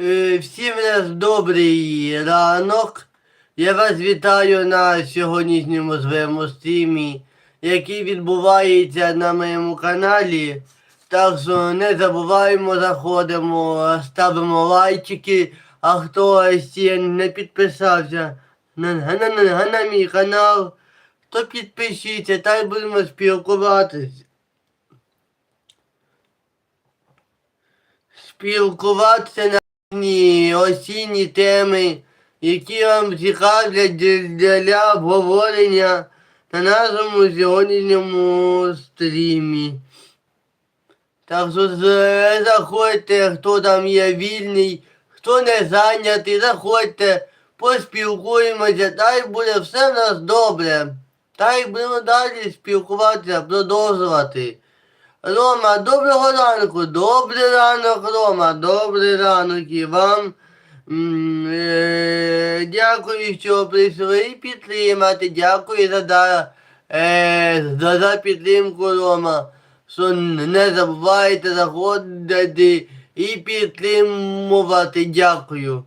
Е, Всім нас добрий ранок. Я вас вітаю на сьогоднішньому своєму стрімі, який відбувається на моєму каналі. Так що не забуваємо, заходимо, ставимо лайчики. А хто ще не підписався на, на, на, на, мій канал, то підпишіться, та й будемо спілкуватись. Спілкуватися на різні осінні теми, які вам цікавлять для, обговорення на нашому сьогоднішньому стрімі. Так що заходьте, хто там є вільний, хто не зайнятий, заходьте, поспілкуємося, та й буде все в нас добре. Та будемо далі спілкуватися, продовжувати. Рома, доброго ранку, добрий ранок, Рома, добрий ранок і вам. Е, Дякую, що прийшли підтримати. Дякую за, е, за, за підтримку, Рома. Що не забувайте заходити і підтримувати. Дякую.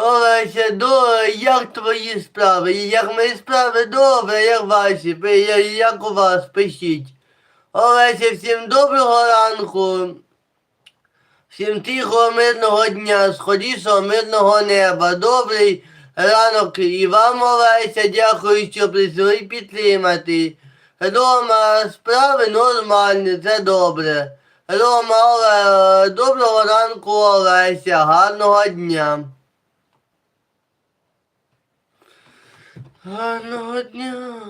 Олеся, до, як твої справи? Як мої справи добре, як ваші, як у вас, пишіть. Олеся, всім доброго ранку. Всім тихого, мирного дня, сходішого, мирного неба. Добрий ранок і вам, Олеся, дякую, що прийшли підтримати. Рома, справи нормальні, це добре. Рома, Оле, доброго ранку, Олеся, гарного дня. Гарного дня.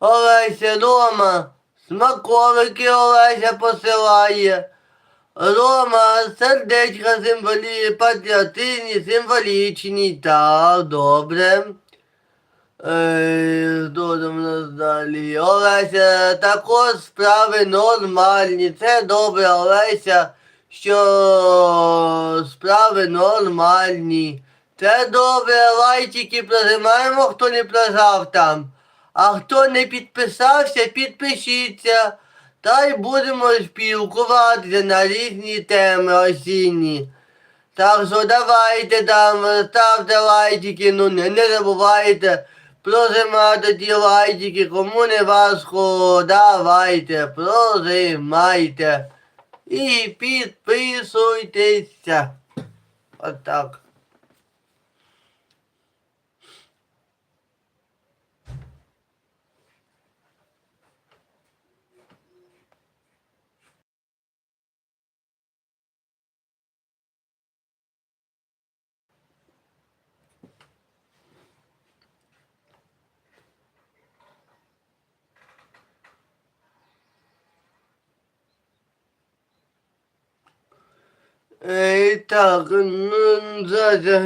Олеся, Рома, смаколики Олеся посилає. Рома, сердечка символі... патріотичні, символічні. Так, добре. Е, Хто там нас далі? Олеся, також справи нормальні. Це добре, Олеся, що справи нормальні. Це добре, лайчики прожимаємо, хто не прожав там. А хто не підписався, підпишіться. Та й будемо спілкуватися на різні теми осінні. Так що давайте там, ставте лайчики, ну не, не забувайте прожимати ті лайчики, кому не важко, давайте, прожимайте і підписуйтеся. Отак. Е, так, ну зараз я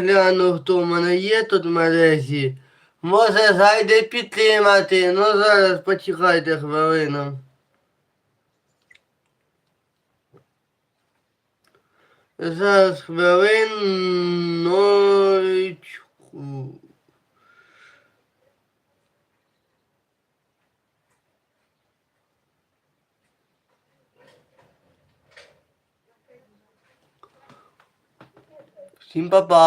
хто в мене є тут в мережі. Може зайде підтримати. Ну зараз почекайте хвилину. Зараз хвилиночку. Всім па-па!